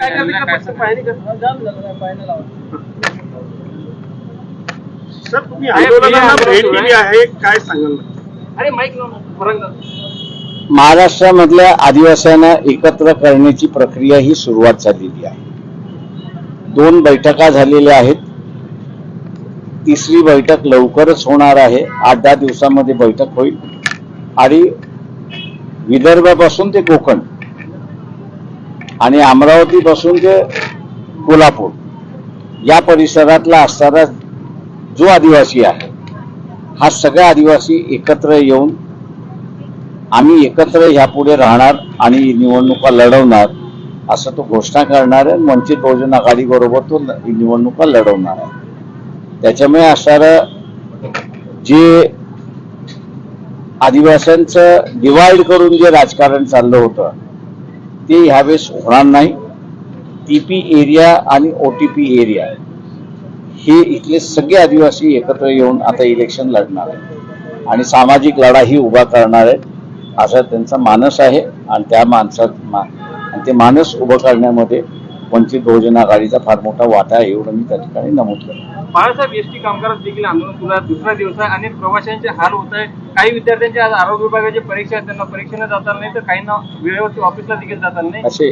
काय का? सर तुम्ही आंदोलनाला भेट दिली आहे काय सांगाल? अरे माईक लावून. महाराष्ट्रामधल्या आदिवासींना एकत्र करण्याची प्रक्रिया ही सुरुवात झालेली आहे. दोन बैठका झालेल्या आहेत. तिसरी बैठक लवकरच होणार आहे. आठ दहा दिवसामध्ये बैठक होईल. आणि विदर्भापासून ते कोकण. आणि अमरावतीपासून ते कोल्हापूर या परिसरातला असणारा जो आदिवासी आहे हा सगळा आदिवासी एकत्र येऊन आम्ही एकत्र ह्यापुढे राहणार आणि निवडणुका लढवणार असं तो घोषणा करणार आहे. वंचित बहुजन आघाडीबरोबर तो निवडणुका लढवणार आहे. त्याच्यामुळे असणारं जे आदिवासींचं डिवाइड करून जे राजकारण चाललं होतं ते ह्यावेळेस होणार नाही. टीपी एरिया आणि ओटीपी एरिया हे इथले सगळे आदिवासी एकत्र येऊन आता इलेक्शन लढणार आहे आणि सामाजिक लढाही उभा करणार आहेत. असा त्यांचा मानस आहे. आणि त्या माणसात मा- आणि ते मानस उभं करण्यामध्ये वंचित बहुजन आघाडीचा फार मोठा वाटा आहे एवढं मी त्या ठिकाणी नमूद करतो. बाळासाहेब एसटी कामगार देखील आंदोलन सुरू आहे दुसरा दिवस आहे अनेक प्रवाशांचे हाल होत आहे. काही विद्यार्थ्यांच्या आज आरोग्य विभागाची परीक्षा आहेत त्यांना परीक्षेला जाता नाही तर काहींना वेळेवरती ऑफिसला देखील जाता नाही. असे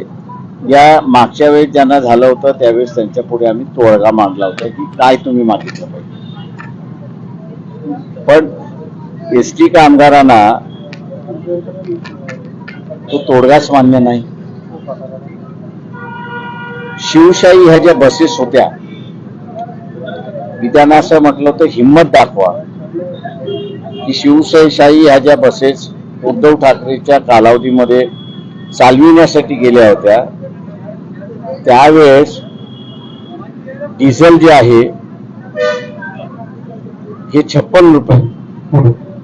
या मागच्या वेळेस ज्यांना झालं होतं त्यावेळेस त्यांच्या पुढे आम्ही तोडगा मांडला होता की काय तुम्ही मागितलं पाहिजे. पण एस टी कामगारांना तो तोडगाच मान्य नाही. शिवशाही ह्या ज्या बसेस होत्या मी त्यांना असं म्हटलं होतं हिंमत दाखवा. की शिवशाही ह्या ज्या बसेस उद्धव ठाकरेच्या कालावधीमध्ये चालविण्यासाठी गेल्या होत्या त्यावेळेस डिझेल जे आहे हे छप्पन रुपये.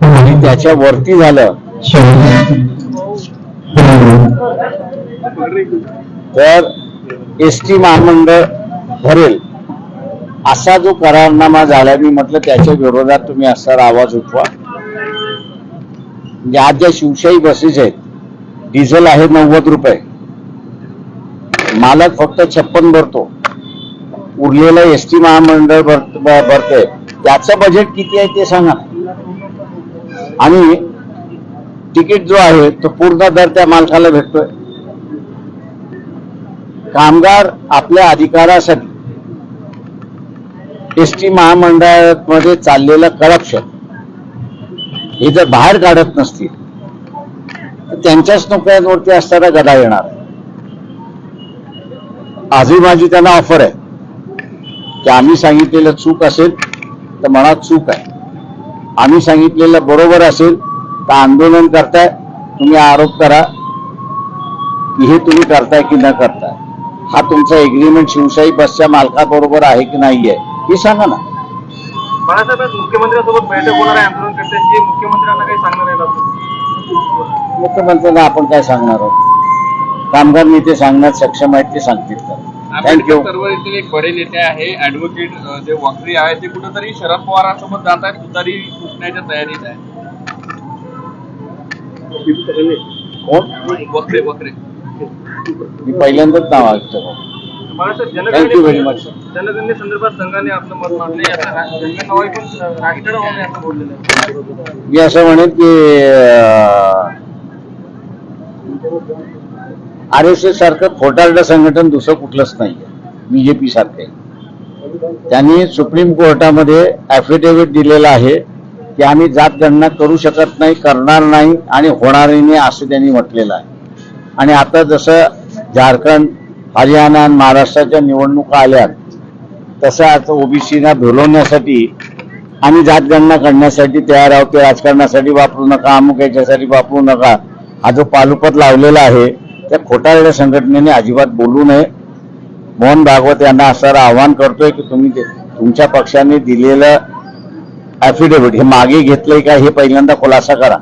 आणि त्याच्या वरती झालं. तर एस टी महामंडळ भरेल. असा जो करारनामा झाला मी म्हटलं त्याच्या विरोधात तुम्ही असा आवाज उठवा. म्हणजे आज ज्या शिवशाही बसेस आहेत डिझेल आहे नव्वद रुपये. मालक फक्त छप्पन भरतो. उरलेलं एस टी महामंडळ भर ब- भरते त्याचं बजेट किती आहे ते सांगा. आणि तिकीट जो आहे तो पूर्ण दर त्या मालकाला भेटतोय. कामगार आपल्या अधिकारासाठी एस टी महामंडळामध्ये चाललेलं करप्शन. हे जर बाहेर काढत नसतील तर त्यांच्याच नोकऱ्यांवरती असताना गदा येणार. आजही माझी त्यांना ऑफर आहे. की आम्ही सांगितलेलं चूक असेल तर मनात चूक आहे. आम्ही सांगितलेलं बरोबर असेल तर आंदोलन करताय तुम्ही आरोप करा की हे तुम्ही करताय की न करताय. हा तुमचा एग्रीमेंट शिवशाही बसच्या मालकाबरोबर आहे की नाही आहे हे सांगा ना. बाळासाहेब आज मुख्यमंत्र्यांसोबत बैठक होणार आहे आंदोलनकर्त्यांची मुख्यमंत्र्यांना काही सांगणार आहेत आपण मुख्यमंत्र्यांना आपण काय सांगणार आहोत? कामगार नेते सांगण्यात सक्षम आहेत ते सांगतील. तर थँक्यू आंबेडकर चळवळीतील एक बडे नेते आहे ऍडव्होकेट जे वाकरी आहे ते कुठेतरी शरद पवारांसोबत जात आहेत तुतारी फुटण्याच्या तयारीत आहे कोण? वक्रे वक्रे. मी पहिल्यांदाच नाव ऐकतो Balasaheb Thank you very much. जनगणने संदर्भात संघाने आपलं मत मांडले. आता रा- जनगणना पण राष्ट्रीय होणे असं बोललेलं आहे. मी असं म्हणेन की आर एस एस सारखं खोटारडं संघटन दुसरं कुठलंच नाही बीजेपी सारखे त्यांनी सुप्रीम कोर्टामध्ये ऍफिडेव्हिट दिलेला आहे की आम्ही जात गणना करू शकत नाही करणार नाही आणि होणारही नाही असं त्यांनी म्हटलेलं आहे. आणि आता जसं झारखंड हरियाणा आणि महाराष्ट्राच्या निवडणुका आल्या तसं आता ओबीसीना भुलवण्यासाठी आणि जातगणना करण्यासाठी तयार आहोत ते राजकारणासाठी वापरू नका अमुक याच्यासाठी वापरू नका. हा जो पालुपत लावलेला आहे त्या खोटारड्या संघटनेने अजिबात बोलू नये. मोहन भागवत यांना असं आव्हान करतोय की तुम्ही ते तुमच्या पक्षाने दिलेलं ऍफिडेव्हिट हे मागे घेतलंय का हे पहिल्यांदा खुलासा करा.